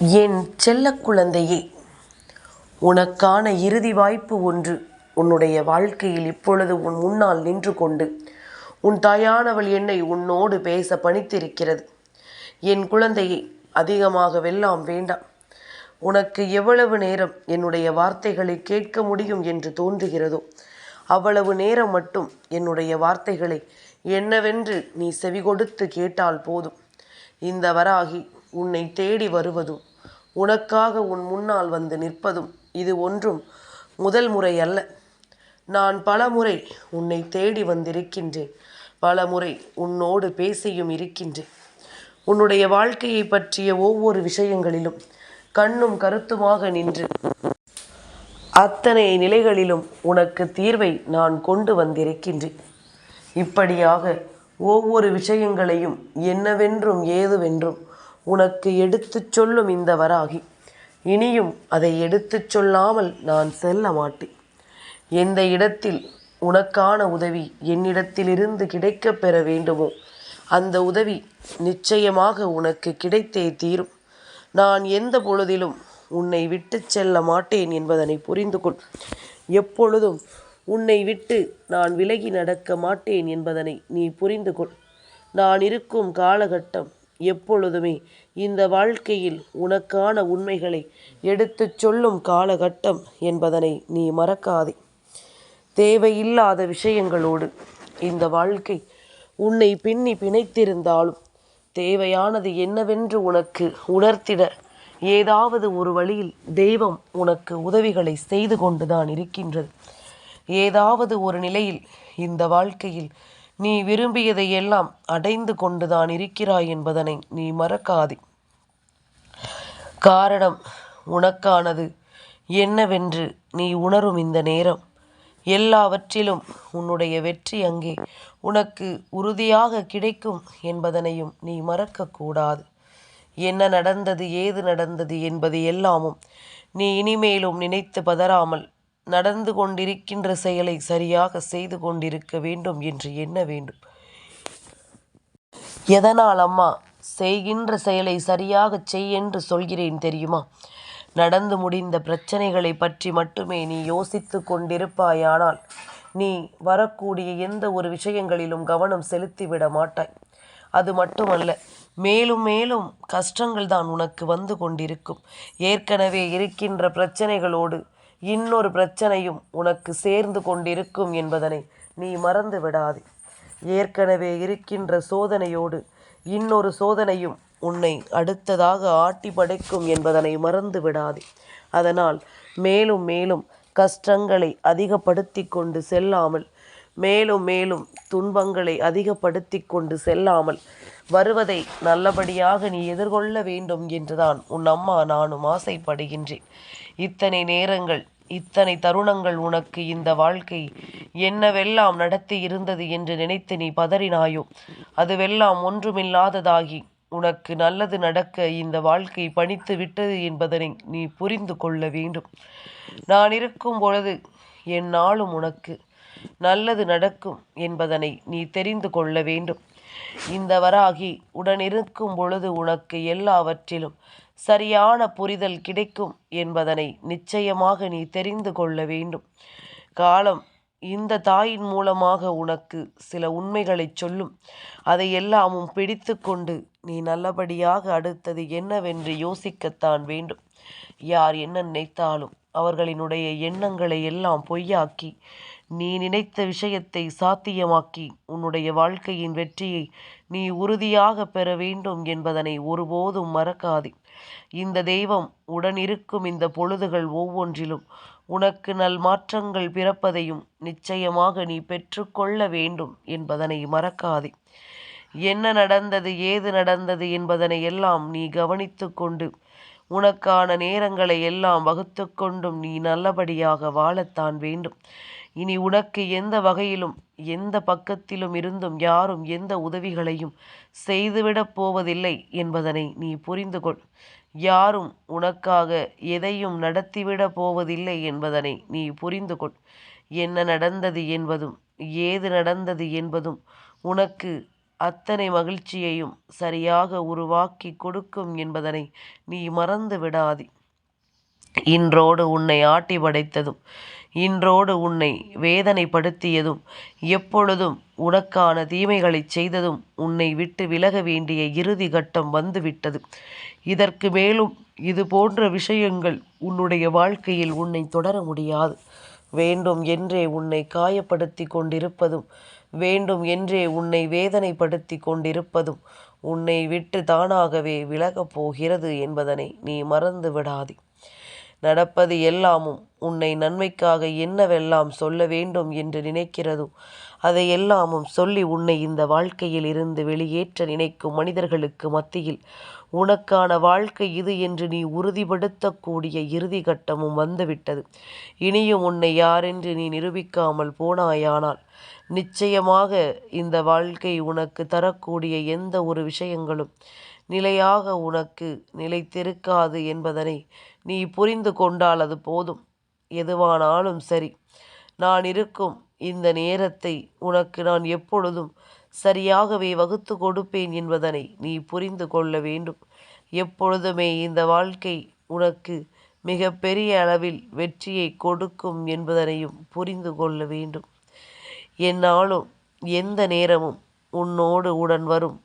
என் செல்ல குழந்தையே உனக்கான இறுதி வாய்ப்பு ஒன்று உன்னுடைய வாழ்க்கையில் இப்பொழுது உன் முன்னால் நின்று கொண்டு உன் தாயானவள் என்னை உன்னோடு பேச பணித்திருக்கிறது. என் குழந்தையை அதிகமாக வெல்லாம் வேண்டாம். உனக்கு எவ்வளவு நேரம் என்னுடைய வார்த்தைகளை கேட்க முடியும் என்று தோன்றுகிறதோ அவ்வளவு நேரம் மட்டும் என்னுடைய வார்த்தைகளை என்னவென்று நீ செவிகொடுத்து கேட்டால் போதும். இந்த வராகி உன்னை தேடி வருவதும் உனக்காக உன் முன்னால் வந்து நிற்பதும் இது ஒன்றும் முதல் முறை அல்ல. நான் பல முறை உன்னை தேடி வந்திருக்கின்றேன். பல முறை உன்னோடு பேசியும் இருக்கின்றேன். உன்னுடைய வாழ்க்கையை பற்றிய ஒவ்வொரு விஷயங்களிலும் கண்ணும் கருத்துமாக நின்று அத்தனை நிலைகளிலும் உனக்கு தீர்வை நான் கொண்டு வந்திருக்கின்றேன். இப்படியாக ஒவ்வொரு விஷயங்களையும் என்னவென்றும் ஏதுவென்றும் உனக்கு எடுத்துச் சொல்லும் இந்த வராகி. இனியும் அதை எடுத்துச் சொல்லாமல் நான் செல்ல மாட்டேன். எந்த இடத்தில் உனக்கான உதவி என்னிடத்திலிருந்து கிடைக்கப் பெற வேண்டுமோ அந்த உதவி நிச்சயமாக உனக்கு கிடைத்தே தீரும். நான் எந்த பொழுதிலும் உன்னை விட்டுச் செல்ல மாட்டேன் என்பதனை புரிந்து கொள் எப்பொழுதும் உன்னை விட்டு நான் விலகி நடக்க மாட்டேன் என்பதனை நீ புரிந்து கொள் நான் இருக்கும் காலகட்டம் எப்பொழுதுமே இந்த வாழ்க்கையில் உனக்கான உண்மைகளை எடுத்துச் சொல்லும் காலகட்டம் என்பதனை நீ மறக்காதே. தேவையில்லாத விஷயங்களோடு இந்த வாழ்க்கை உன்னை பின்னி பிணைத்திருந்தாலும் தேவையானது என்னவென்று உனக்கு உணர்த்திட ஏதாவது ஒரு வழியில் தெய்வம் உனக்கு உதவிகளை செய்து கொண்டுதான் இருக்கின்றது. ஏதாவது ஒரு நிலையில் இந்த வாழ்க்கையில் நீ விரும்பியதையெல்லாம் அடைந்து கொண்டுதான் இருக்கிறாய் என்பதனை நீ மறக்காதே. காரணம் உனக்கானது. என்னவென்று நீ உணரும் இந்த நேரம். எல்லாவற்றிலும் உன்னுடைய வெற்றி அங்கே. உனக்கு உறுதியாக கிடைக்கும் என்பதனையும் நீ மறக்கக்கூடாது. என்ன நடந்தது ஏது நடந்தது என்பது எல்லாமும் நீ இனிமேலும் நினைத்து பதறாமல் நடந்து கொண்டிருக்கின்ற செயலை சரியாக செய்து கொண்டிருக்க வேண்டும் என்று எண்ண வேண்டும். எதனால் அம்மா? செய்கின்ற செயலை சரியாகச் செய் என்று சொல்கிறேன் தெரியுமா? நடந்து முடிந்த பிரச்சனைகளை பற்றி மட்டுமே நீ யோசித்து கொண்டிருப்பாயானால் நீ வரக்கூடிய எந்த ஒரு விஷயங்களிலும் கவனம் செலுத்திவிட மாட்டாய். அது மட்டுமல்ல மேலும் மேலும் கஷ்டங்கள் தான் உனக்கு வந்து கொண்டிருக்கும். ஏற்கனவே இருக்கின்ற பிரச்சனைகளோடு இன்னொரு பிரச்சனையும் உனக்கு சேர்ந்து கொண்டிருக்கும் என்பதனை நீ மறந்து விடாதே. ஏற்கனவே இருக்கின்ற சோதனையோடு இன்னொரு சோதனையும் உன்னை அடுத்ததாக ஆட்டி படைக்கும் என்பதனை மறந்து விடாதே. அதனால் மேலும் மேலும் கஷ்டங்களை அதிகப்படுத்தி கொண்டு செல்லாமல் மேலும் மேலும் துன்பங்களை அதிகப்படுத்தி கொண்டு செல்லாமல் வருவதை நல்லபடியாக நீ எதிர்கொள்ள வேண்டும் என்றுதான் உன் அம்மா நானும் ஆசைப்படுகின்றேன். இத்தனை நேரங்கள் இத்தனை தருணங்கள் உனக்கு இந்த வாழ்க்கை என்னவெல்லாம் நடத்தி இருந்தது என்று நினைத்து நீ பதறினாயோ? அதுவெல்லாம் ஒன்றுமில்லாததாகி உனக்கு நல்லது நடக்க இந்த வாழ்க்கை பணித்து விட்டது என்பதனை நீ புரிந்து கொள்ள வேண்டும். நான் இருக்கும் பொழுது என் நாளும் உனக்கு நல்லது நடக்கும் என்பதனை நீ தெரிந்து கொள்ள வேண்டும். இந்த வராகி உடனிருக்கும் பொழுது உனக்கு எல்லாவற்றிலும் சரியான புரிதல் கிடைக்கும் என்பதனை நிச்சயமாக நீ தெரிந்து கொள்ள வேண்டும். காலம் இந்த தாயின் மூலமாக உனக்கு சில உண்மைகளைச் சொல்லும். அதை எல்லாமும் பிடித்து கொண்டு நீ நல்லபடியாக அடுத்தது என்னவென்று யோசிக்கத்தான் வேண்டும். யார் என்ன நினைத்தாலும் அவர்களினுடைய எண்ணங்களை எல்லாம் பொய்யாக்கி நீ நினைத்த விஷயத்தை சாத்தியமாக்கி உன்னுடைய வாழ்க்கையின் வெற்றியை நீ உறுதியாக பெற வேண்டும் என்பதனை ஒருபோதும் மறக்காதே. இந்த தெய்வம் உடனிருக்கும் இந்த பொழுதுகள் ஒவ்வொன்றிலும் உனக்கு நல் மாற்றங்கள் பிறப்பதையும் நிச்சயமாக நீ பெற்றுக்கொள்ள வேண்டும் என்பதனை மறக்காதே. என்ன நடந்தது ஏது நடந்தது என்பதனை எல்லாம் நீ கவனித்து கொண்டு உனக்கான நேரங்களை எல்லாம் வகுத்து கொண்டும் நீ நல்லபடியாக வாழத்தான் வேண்டும். இனி உனக்கு எந்த வகையிலும் எந்த பக்கத்திலும் இருந்தும் யாரும் எந்த உதவிகளையும் செய்துவிடப் போவதில்லை என்பதனை நீ புரிந்து கொள் யாரும் உனக்காக எதையும் நடத்திவிடப் போவதில்லை என்பதனை நீ புரிந்து கொள் என்ன நடந்தது என்பதும் ஏது நடந்தது என்பதும் உனக்கு அத்தனை மகிழ்ச்சியையும் சரியாக உருவாக்கி கொடுக்கும் என்பதனை நீ மறந்து விடாதே இன்றோடு உன்னை ஆட்டி படைத்ததும் இன்றோடு உன்னை வேதனைப்படுத்தியதும் எப்பொழுதும் உனக்கான தீமைகளைச் செய்ததும் உன்னை விட்டு விலக வேண்டிய இறுதி கட்டம் வந்துவிட்டது. இதற்கு மேலும் இது போன்ற விஷயங்கள் உன்னுடைய வாழ்க்கையில் உன்னை தொடர முடியாது. வேண்டும் என்றே உன்னை காயப்படுத்தி கொண்டிருப்பதும் வேண்டும் என்றே உன்னை வேதனைப்படுத்தி கொண்டிருப்பதும் உன்னை விட்டு தானாகவே விலகப் போகிறது என்பதனை நீ மறந்து விடாதே நடப்பது எல்லாமும் உன்னை நன்மைக்காக என்னவெல்லாம் சொல்ல வேண்டும் என்று நினைக்கிறதோ அதை எல்லாமும் சொல்லி உன்னை இந்த வாழ்க்கையில் இருந்து வெளியேற்ற நினைக்கும் மனிதர்களுக்கு மத்தியில் உனக்கான வாழ்க்கை இது என்று நீ உறுதிப்படுத்தக்கூடிய இறுதி கட்டமும் வந்துவிட்டது. இனியும் உன்னை யாரென்று நீ நிரூபிக்காமல் போனாயானால் நிச்சயமாக இந்த வாழ்க்கை உனக்கு தரக்கூடிய எந்த ஒரு விஷயங்களும் நிலையாக உனக்கு நிலைத்திருக்காது என்பதனை நீ புரிந்து கொண்டால் அது போதும். எதுவானாலும் சரி நான் இருக்கும் இந்த நேரத்தை உனக்கு நான் எப்பொழுதும் சரியாகவே வகுத்து கொடுப்பேன் என்பதனை நீ புரிந்து கொள்ள வேண்டும். எப்பொழுதுமே இந்த வாழ்க்கை உனக்கு மிக பெரிய அளவில் வெற்றியை கொடுக்கும் என்பதனையும் புரிந்து கொள்ள வேண்டும். என்னாலும் எந்த நேரமும் உன்னோடு உடன் வரும்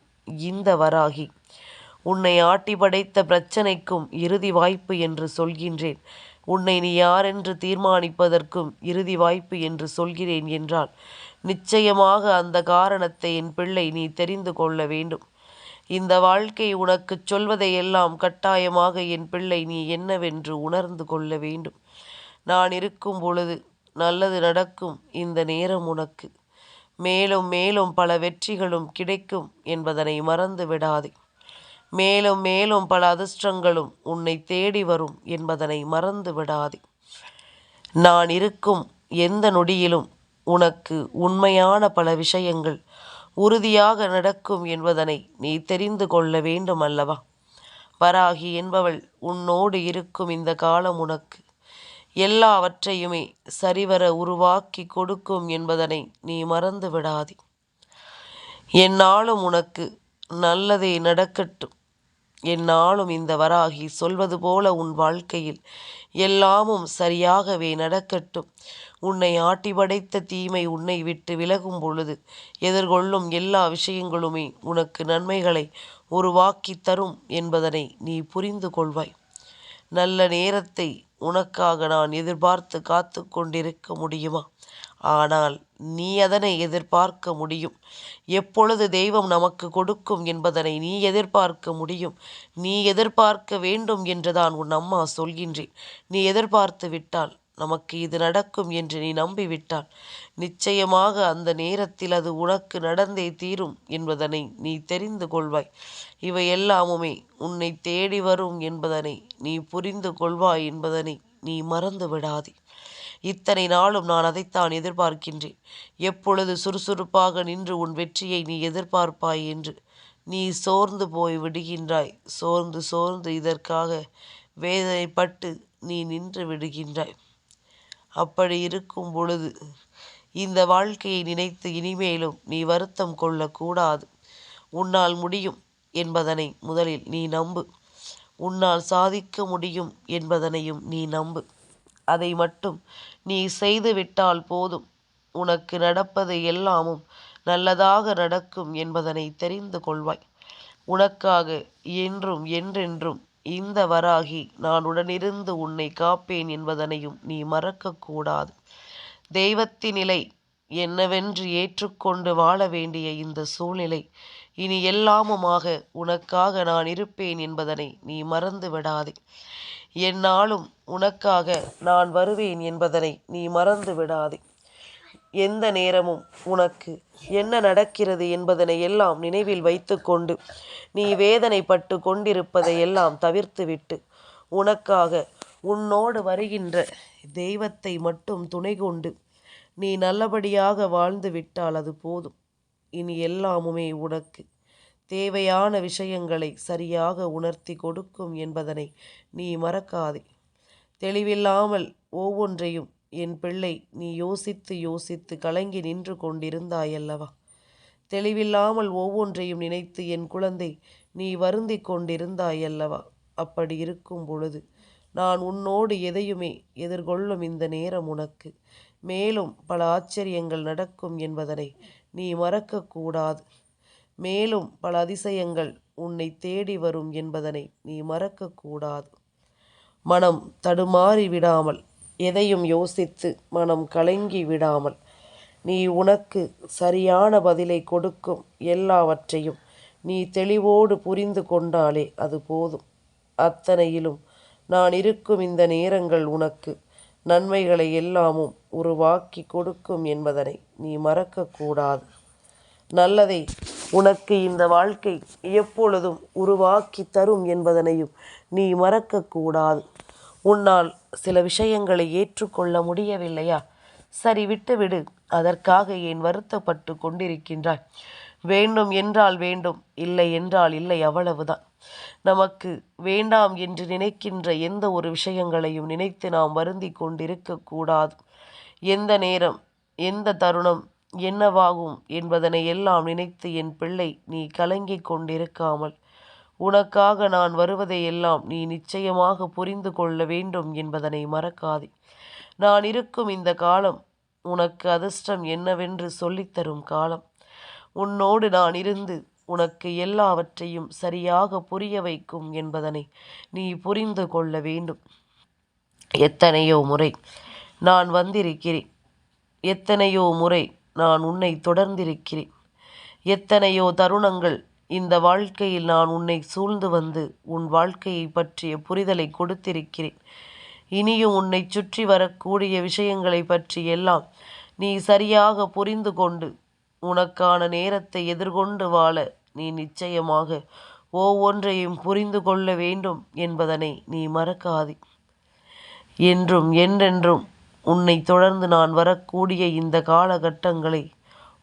இந்த வராகி. உன்னை ஆட்டி படைத்த பிரச்சனைக்கும் இறுதி வாய்ப்பு என்று சொல்கின்றேன். உன்னை நீ யாரென்று தீர்மானிப்பதற்கும் இறுதி வாய்ப்பு என்று சொல்கிறேன் என்றால் நிச்சயமாக அந்த காரணத்தை என் பிள்ளை நீ தெரிந்து கொள்ள வேண்டும். இந்த வாழ்க்கை உனக்குச் சொல்வதையெல்லாம் கட்டாயமாக என் பிள்ளை நீ என்னவென்று உணர்ந்து கொள்ள வேண்டும். நான் இருக்கும் பொழுது நல்லது நடக்கும் இந்த நேரம் உனக்கு. மேலும் மேலும் பல வெற்றிகளும் கிடைக்கும் என்பதனை மறந்து விடாதே மேலும் மேலும் பல அதிர்ஷ்டங்களும் உன்னை தேடி வரும் என்பதனை மறந்து விடாதே. நான் இருக்கும் எந்த நொடியிலும் உனக்கு உண்மையான பல விஷயங்கள் உறுதியாக நடக்கும் என்பதனை நீ தெரிந்து கொள்ள வேண்டும் அல்லவா? வராகி என்பவள் உன்னோடு இருக்கும் இந்த காலம் உனக்கு எல்லாவற்றையுமே சரிவர உருவாக்கி கொடுக்கும் என்பதனை நீ மறந்து விடாதே. என்னாலும் உனக்கு நல்லதே நடக்கட்டும். என்னாலும் இந்த வராகி சொல்வது போல உன் வாழ்க்கையில் எல்லாமும் சரியாகவே நடக்கட்டும். உன்னை ஆட்டி படைத்த தீமை உன்னை விட்டு விலகும் பொழுது எதிர்கொள்ளும் எல்லா விஷயங்களுமே உனக்கு நன்மைகளை உருவாக்கி தரும் என்பதனை நீ புரிந்து கொள்வாய். நல்ல நேரத்தை உனக்காக நான் எதிர்பார்த்து காத்து கொண்டிருக்க முடியுமா? ஆனால் நீ அதனை எதிர்பார்க்க முடியும். எப்பொழுது தெய்வம் நமக்கு கொடுக்கும் என்பதனை நீ எதிர்பார்க்க முடியும். நீ எதிர்பார்க்க வேண்டும் என்றுதான் உன் அம்மா சொல்கின்றேன். நீ எதிர்பார்த்து விட்டால் நமக்கு இது நடக்கும் என்று நீ நம்பிவிட்டால் நிச்சயமாக அந்த நேரத்தில் அது உனக்கு நடந்தே தீரும் என்பதனை நீ தெரிந்து கொள்வாய். இவை எல்லாமுமே உன்னை தேடி வரும் என்பதனை நீ புரிந்து கொள்வாய் என்பதனை நீ மறந்து விடாதே. இத்தனை நாளும் நான் அதைத்தான் எதிர்பார்க்கின்றேன். எப்பொழுது சுறுசுறுப்பாக நின்று உன் வெற்றியை நீ எதிர்பார்ப்பாய் என்று. நீ சோர்ந்து போய் விடுகின்றாய். சோர்ந்து சோர்ந்து இதற்காக வேதனைப்பட்டு நீ நின்று விடுகின்றாய். அப்படி இருக்கும் பொழுது இந்த வாழ்க்கையை நினைத்து இனிமேலும் நீ வருத்தம் கொள்ளக்கூடாது. உன்னால் முடியும் என்பதனை முதலில் நீ நம்பு. உன்னால் சாதிக்க முடியும் என்பதனையும் நீ நம்பு. அதை மட்டும் நீ செய்துவிட்டால் போதும். உனக்கு நடப்பது எல்லாமும் நல்லதாக நடக்கும் என்பதனை தெரிந்து கொள்வாய். உனக்காக என்றும் என்றென்றும் இந்த வராகி நான் உடனிருந்து உன்னை காப்பேன் என்பதனையும் நீ மறக்கக்கூடாது தெய்வத்தின் நிலை என்னவென்று ஏற்றுக்கொண்டு வாழ வேண்டிய இந்த சூழ்நிலை இனி எல்லாமுமாக உனக்காக நான் இருப்பேன் என்பதனை நீ மறந்து விடாதே. என்னாலும் உனக்காக நான் வருவேன் என்பதனை நீ மறந்து விடாதே. எந்த நேரமும் உனக்கு என்ன நடக்கிறது என்பதனை எல்லாம் நினைவில் வைத்துக்கொண்டு நீ வேதனைப்பட்டு கொண்டிருப்பதை எல்லாம் தவிர்த்துவிட்டு உனக்காக உன்னோடு வருகின்ற தெய்வத்தை மட்டும் துணை கொண்டு நீ நல்லபடியாக வாழ்ந்து விட்டால் அது போதும். இனி எல்லாமுமே உனக்கு. தேவையான விஷயங்களை சரியாக உணர்த்தி கொடுக்கும் என்பதனை நீ மறக்காதே. தெளிவில்லாமல் ஒவ்வொன்றையும் என் பிள்ளை நீ யோசித்து யோசித்து கலங்கி நின்று கொண்டிருந்தாயல்லவா? தெளிவில்லாமல் ஒவ்வொன்றையும் நினைத்து என் குழந்தை நீ வருந்தி கொண்டிருந்தாயல்லவா? அப்படி இருக்கும் பொழுது நான் உன்னோடு எதையுமே எதிர்கொள்ளும் இந்த நேரம் உனக்கு. மேலும் பல ஆச்சரியங்கள் நடக்கும் என்பதனை நீ மறக்கக்கூடாது. மேலும் பல அதிசயங்கள் உன்னை தேடி வரும் என்பதனை நீ மறக்கக்கூடாது. மனம் தடுமாறி விடாமல் எதையும் யோசித்து மனம் கலங்கி விடாமல் நீ உனக்கு சரியான பதிலை கொடுக்கும் எல்லாவற்றையும் நீ தெளிவோடு புரிந்து கொண்டாலே அது போதும். அத்தனையிலும் நான் இருக்கும் இந்த நேரங்கள் உனக்கு நன்மைகளை எல்லாமும் உருவாக்கி கொடுக்கும் என்பதனை நீ மறக்கக்கூடாது. நல்லதை உனக்கு இந்த வாழ்க்கை எப்பொழுதும் உருவாக்கி தரும் என்பதனையும் நீ மறக்கக்கூடாது. உன்னால் சில விஷயங்களை ஏற்றுக்கொள்ள முடியவில்லையா? சரி விட்டுவிடு. அதற்காக ஏன் வருத்தப்பட்டு கொண்டிருக்கின்றாய்? வேண்டும் என்றால் வேண்டும் இல்லை என்றால் இல்லை அவ்வளவுதான். நமக்கு வேண்டாம் என்று நினைக்கின்ற எந்த ஒரு விஷயங்களையும் நினைத்து நாம் வருந்தி கொண்டிருக்கக்கூடாது எந்த நேரம் எந்த தருணம் என்னவாகும் என்பதனை எல்லாம் நினைத்து என் பிள்ளை நீ கலங்கிக் கொண்டிருக்காமல் உனக்காக நான் வருவதை எல்லாம் நீ நிச்சயமாக புரிந்து கொள்ள வேண்டும் என்பதனை மறக்காதே. நான் இருக்கும் இந்த காலம் உனக்கு அதிர்ஷ்டம் என்னவென்று சொல்லித்தரும் காலம். உன்னோடு நான் இருந்து உனக்கு எல்லாவற்றையும் சரியாக புரிய வைக்கும் என்பதனை நீ புரிந்து கொள்ள வேண்டும். எத்தனையோ முறை நான் வந்திருக்கிறேன். எத்தனையோ முறை நான் உன்னை தொடர்ந்திருக்கிறேன். எத்தனையோ தருணங்கள் இந்த வாழ்க்கையில் நான் உன்னை சூழ்ந்து வந்து உன் வாழ்க்கையை பற்றிய புரிதலை கொடுத்திருக்கிறேன். இனியும் உன்னை சுற்றி வரக்கூடிய விஷயங்களை பற்றி எல்லாம் நீ சரியாக புரிந்து கொண்டு உனக்கான நேரத்தை எதிர்கொண்டு வாழ நீ நிச்சயமாக ஒவ்வொன்றையும் புரிந்து கொள்ள வேண்டும் என்பதனை நீ மறக்காதே. என்றும் என்றென்றும் உன்னை தொடர்ந்து நான் வரக்கூடிய இந்த காலகட்டங்களை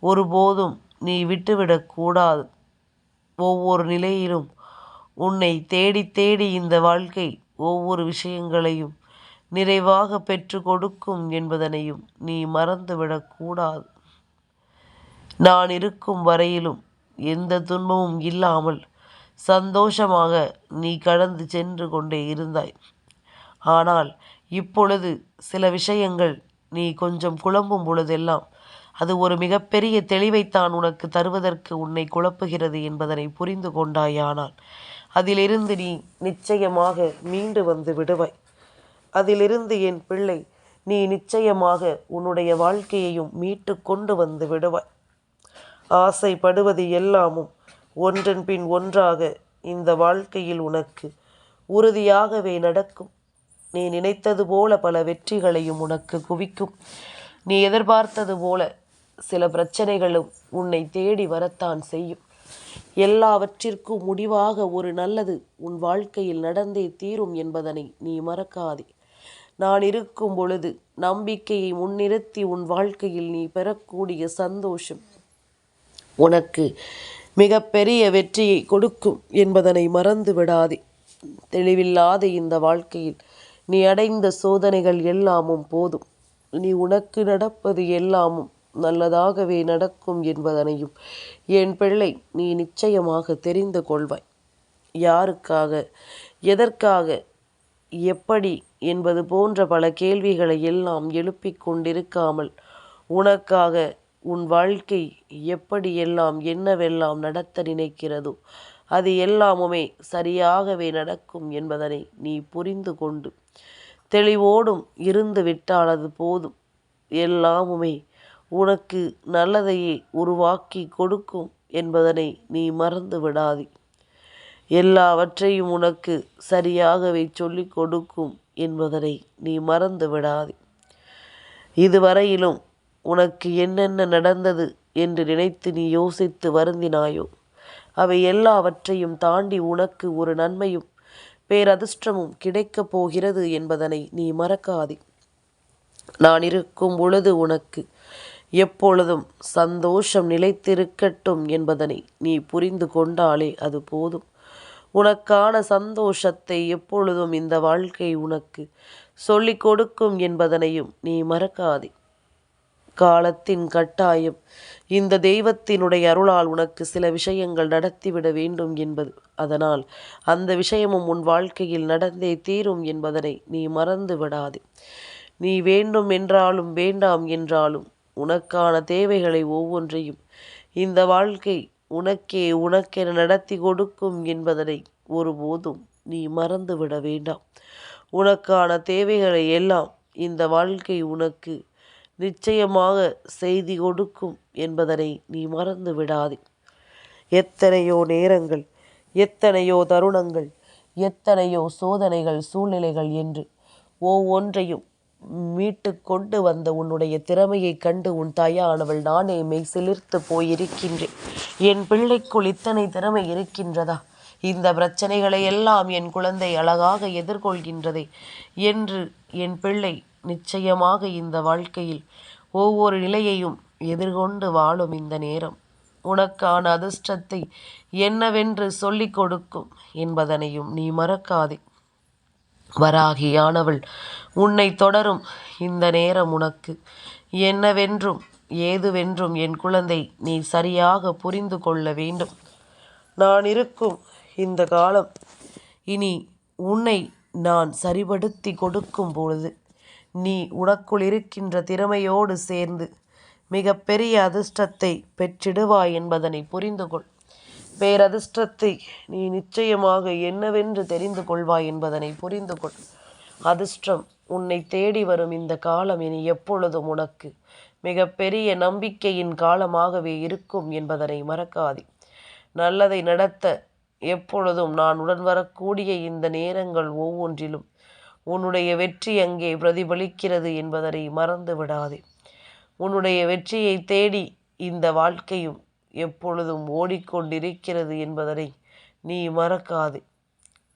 ஒருபோதும் நீ விட்டுவிடக்கூடாது ஒவ்வொரு நிலையிலும் உன்னை தேடி தேடி இந்த வாழ்க்கை ஒவ்வொரு விஷயங்களையும் நிறைவாக பெற்று கொடுக்கும் என்பதனையும் நீ மறந்துவிடக்கூடாது நான் இருக்கும் வரையிலும் எந்த துன்பமும் இல்லாமல் சந்தோஷமாக நீ கடந்து சென்று கொண்டே இருந்தாய். ஆனால் இப்பொழுது சில விஷயங்கள் நீ கொஞ்சம் குழம்பும் பொழுதெல்லாம் அது ஒரு மிகப்பெரிய தெளிவைத்தான் உனக்கு தருவதற்கு உன்னை குழப்புகிறது என்பதனை புரிந்து கொண்டாயானால் அதிலிருந்து நீ நிச்சயமாக மீண்டு வந்து விடுவாய். அதிலிருந்து என் பிள்ளை நீ நிச்சயமாக உன்னுடைய வாழ்க்கையையும் மீட்டு கொண்டு வந்து விடுவாய். ஆசைப்படுவது எல்லாமும் ஒன்றன் பின் ஒன்றாக இந்த வாழ்க்கையில் உனக்கு உறுதியாகவே நடக்கும். நீ நினைத்தது போல பல வெற்றிகளையும் உனக்கு குவிக்கும். நீ எதிர்பார்த்தது போல சில பிரச்சனைகளும் உன்னை தேடி வரத்தான் செய்யும். எல்லாவற்றிற்கும் முடிவாக ஒரு நல்லது உன் வாழ்க்கையில் நடந்தே தீரும் என்பதனை நீ மறக்காதே. நான் இருக்கும் பொழுது நம்பிக்கையை முன்னிறுத்தி உன் வாழ்க்கையில் நீ பெறக்கூடிய சந்தோஷம் உனக்கு மிகப்பெரிய வெற்றியை கொடுக்கும் என்பதனை மறந்து விடாதே தெளிவில்லாத இந்த வாழ்க்கையில் நீ அடைந்த சோதனைகள் எல்லாமும் போதும். நீ உனக்கு நடப்பது எல்லாமும் நல்லதாகவே நடக்கும் என்பதனையும் என் பிள்ளை நீ நிச்சயமாக தெரிந்து கொள்வாய். யாருக்காக எதற்காக எப்படி என்பது போன்ற பல கேள்விகளை எல்லாம் எழுப்பிக் கொண்டிருக்காமல் உனக்காக உன் வாழ்க்கை எப்படியெல்லாம் என்னவெல்லாம் நடத்த நினைக்கிறதோ அது எல்லாமுமே சரியாகவே நடக்கும் என்பதனை நீ புரிந்து கொண்டு தெளிவோடும் இருந்து விட்டால் அது போதும். எல்லாமுமே உனக்கு நல்லதையே உருவாக்கி கொடுக்கும் என்பதனை நீ மறந்து விடாதே. எல்லாவற்றையும் உனக்கு சரியாகவே சொல்லிக் கொடுக்கும் என்பதனை நீ மறந்து விடாதே. இதுவரையிலும் உனக்கு என்னென்ன நடந்தது என்று நினைத்து நீ யோசித்து வருந்தினாயோ அவை எல்லாவற்றையும் தாண்டி உனக்கு ஒரு நன்மையும் பேரதிர்ஷ்டமும் கிடைக்கப் போகிறது என்பதனை நீ மறக்காதே. நான் இருக்கும் பொழுது உனக்கு எப்பொழுதும் சந்தோஷம் நிலைத்திருக்கட்டும் என்பதனை நீ புரிந்து கொண்டாலே அது போதும். உனக்கான சந்தோஷத்தை எப்பொழுதும் இந்த வாழ்க்கை உனக்கு சொல்லிக் கொடுக்கும் என்பதனையும் நீ மறக்காதே. காலத்தின் கட்டாயம். இந்த தெய்வத்தினுடைய அருளால் உனக்கு சில விஷயங்கள் நடத்திவிட வேண்டும் என்பது. அதனால் அந்த விஷயமும் உன் வாழ்க்கையில் நடந்தே தீரும் என்பதனை நீ மறந்து விடாதே. நீ வேண்டும் என்றாலும் வேண்டாம் என்றாலும் உனக்கான தேவைகளை ஒவ்வொன்றையும் இந்த வாழ்க்கை உனக்கே உனக்கென நடத்தி கொடுக்கும் என்பதனை ஒருபோதும் நீ மறந்துவிட வேண்டாம். உனக்கான தேவைகளை எல்லாம் இந்த வாழ்க்கை உனக்கு நிச்சயமாக செய்தி கொடுக்கும் என்பதனை நீ மறந்து விடாதே. எத்தனையோ நேரங்கள் எத்தனையோ தருணங்கள் எத்தனையோ சோதனைகள் சூழ்நிலைகள் என்று ஒவ்வொன்றையும் மீட்டு கொண்டு வந்த உன்னுடைய திறமையை கண்டு உன் தாயானவள் நானே மெய் சிலிர்த்து போயிருக்கின்றேன். என் பிள்ளைக்குள் இத்தனை திறமை இருக்கின்றதா? இந்த பிரச்சனைகளை எல்லாம் என் குழந்தை அழகாக எதிர்கொள்கின்றதே என்று என் பிள்ளை நிச்சயமாக இந்த வாழ்க்கையில் ஒவ்வொரு நிலையையும் எதிர்கொண்டு வாழும் இந்த நேரம். உனக்கான அதிர்ஷ்டத்தை என்னவென்று சொல்லிக் கொடுக்கும் என்பதனையும் நீ மறக்காதே. வராகியானவள் உன்னை தொடரும் இந்த நேரம் உனக்கு. என்னவென்றும் ஏதுவென்றும் என் குழந்தை நீ சரியாக புரிந்து கொள்ள வேண்டும். நான் இருக்கும் இந்த காலம் இனி உன்னை நான் சரிபடுத்தி கொடுக்கும் பொழுது நீ உனக்குள் இருக்கின்ற திறமையோடு சேர்ந்து மிக பெரிய அதிர்ஷ்டத்தை பெற்றிடுவாய் என்பதனை புரிந்து கொள் பேரதிர்ஷ்டத்தை நீ நிச்சயமாக என்னவென்று தெரிந்து கொள்வாய் என்பதனை புரிந்து கொள் அதிர்ஷ்டம் உன்னை தேடி வரும் இந்த காலம் இனி எப்பொழுதும் உனக்கு மிக பெரிய நம்பிக்கையின் காலமாகவே இருக்கும் என்பதனை மறக்காதே. நல்லதை நடத்த எப்பொழுதும் நான் உடன் வரக்கூடிய இந்த நேரங்கள் ஒவ்வொன்றிலும் உன்னுடைய வெற்றி அங்கே பிரதிபலிக்கிறது என்பதனை மறந்து விடாதே. உன்னுடைய வெற்றியை தேடி இந்த வாழ்க்கையும் எப்பொழுதும் ஓடிக்கொண்டிருக்கிறது என்பதனை நீ மறக்காது.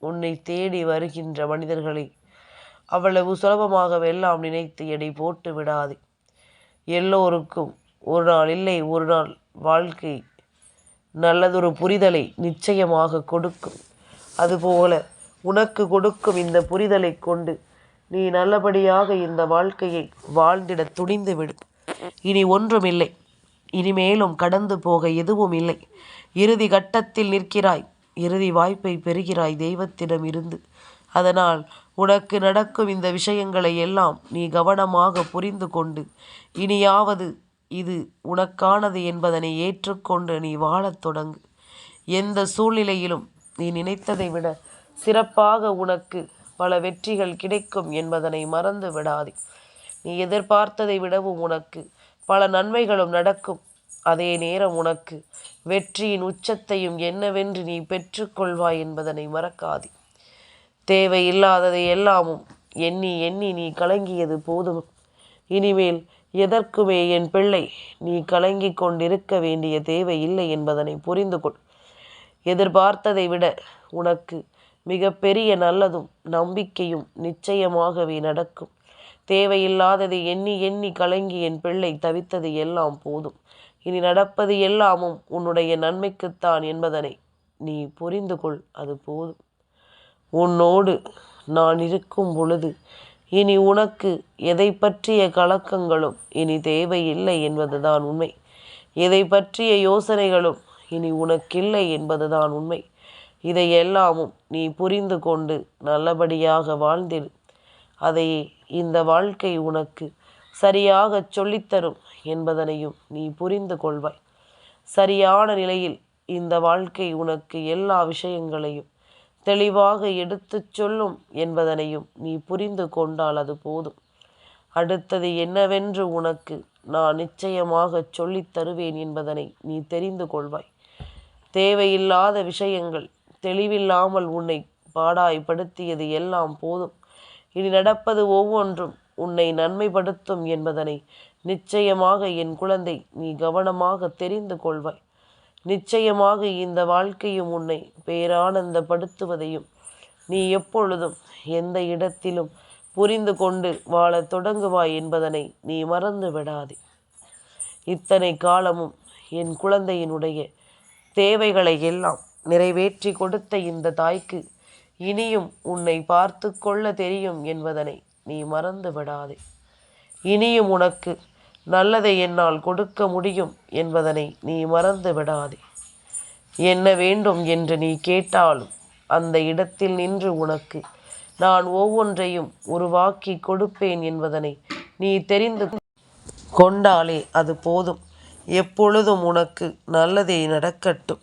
உன்னை தேடி வருகின்ற மனிதர்களை அவ்வளவு சுலபமாக எல்லாம் நினைத்து எடை போட்டு விடாதே. எல்லோருக்கும் ஒரு நாள் இல்லை ஒரு நாள் வாழ்க்கை நல்லதொரு புரிதலை நிச்சயமாக கொடுக்கும். அதுபோல உனக்கு கொடுக்கும் இந்த புரிதலை கொண்டு நீ நல்லபடியாக இந்த வாழ்க்கையை வாழ்ந்திட துணிந்து விடு. இனி ஒன்றுமில்லை. இனிமேலும் கடந்து போக எதுவும் இல்லை. இறுதி கட்டத்தில் நிற்கிறாய். இறுதி வாய்ப்பை பெறுகிறாய் தெய்வத்திடம் இருந்து. அதனால் உனக்கு நடக்கும் இந்த விஷயங்களை எல்லாம் நீ கவனமாக புரிந்து கொண்டு இனியாவது இது உனக்கானது என்பதனை ஏற்றுக்கொண்டு நீ வாழத் தொடங்கு. எந்த சூழ்நிலையிலும் நீ நினைத்ததை விட சிறப்பாக உனக்கு பல வெற்றிகள் கிடைக்கும் என்பதனை மறந்து விடாதே. நீ எதிர்பார்த்ததை விடவும் உனக்கு பல நன்மைகளும் நடக்கும். அதே நேரம் உனக்கு வெற்றியின் உச்சத்தையும் என்னவென்று நீ பெற்றுக்கொள்வாய் என்பதனை மறக்காதே. தேவையில்லாததை எல்லாமும் எண்ணி எண்ணி நீ கலங்கியது போதும். இனிமேல் எதற்குமே என் பிள்ளை நீ கலங்கி கொண்டிருக்க வேண்டிய தேவை இல்லை என்பதனை புரிந்து கொள் எதிர்பார்த்ததை விட உனக்கு மிக பெரிய நல்லதும் நம்பிக்கையும் நிச்சயமாகவே நடக்கும். தேவையில்லாததை எண்ணி எண்ணி கலங்கி என் பிள்ளை தவித்தது எல்லாம் போதும். இனி நடப்பது எல்லாமும் உன்னுடைய நன்மைக்குத்தான் என்பதனை நீ புரிந்து கொள் அது போதும். உன்னோடு நான் இருக்கும் பொழுது இனி உனக்கு எதை பற்றிய கலக்கங்களும் இனி தேவையில்லை என்பதுதான் உண்மை. எதை பற்றிய யோசனைகளும் இனி உனக்கில்லை என்பதுதான் உண்மை. இதையெல்லாமும் நீ புரிந்து கொண்டு நல்லபடியாக வாழ்ந்திரு. அதை இந்த வாழ்க்கை உனக்கு சரியாக சொல்லித்தரும் என்பதனையும் நீ புரிந்து கொள்வாய். சரியான நிலையில் இந்த வாழ்க்கை உனக்கு எல்லா விஷயங்களையும் தெளிவாக எடுத்துச் சொல்லும் என்பதனையும் நீ புரிந்து கொண்டால் அது போதும். அடுத்தது என்னவென்று உனக்கு நான் நிச்சயமாக சொல்லித் தருவேன் என்பதனை நீ தெரிந்து கொள்வாய். தேவையில்லாத விஷயங்கள் தெளிவில்லாமல் உன்னை பாடாய்படுத்தியது எல்லாம் போதும். இனி நடப்பது ஒவ்வொன்றும் உன்னை நன்மைப்படுத்தும் என்பதனை நிச்சயமாக என் குழந்தை நீ கவனமாக தெரிந்து கொள்வாய். நிச்சயமாக இந்த வாழ்க்கையும் உன்னை பேரானந்தப்படுத்துவதையும் நீ எப்பொழுதும் எந்த இடத்திலும் புரிந்து கொண்டு வாழத் தொடங்குவாய் என்பதனை நீ மறந்து விடாதே. இத்தனை காலமும் என் குழந்தையினுடைய தேவைகளை எல்லாம் நிறைவேற்றி கொடுத்த இந்த தாய்க்கு இனியும் உன்னை பார்த்து கொள்ள தெரியும் என்பதனை நீ மறந்து விடாதே. இனியும் உனக்கு நல்லதை என்னால் கொடுக்க முடியும் என்பதனை நீ மறந்து விடாதே. என்ன வேண்டும் என்று நீ கேட்டாலும் அந்த இடத்தில் நின்று உனக்கு நான் ஒவ்வொன்றையும் உருவாக்கி கொடுப்பேன் என்பதனை நீ தெரிந்து கொண்டாலே அது போதும். எப்பொழுதும் உனக்கு நல்லதே நடக்கட்டும்.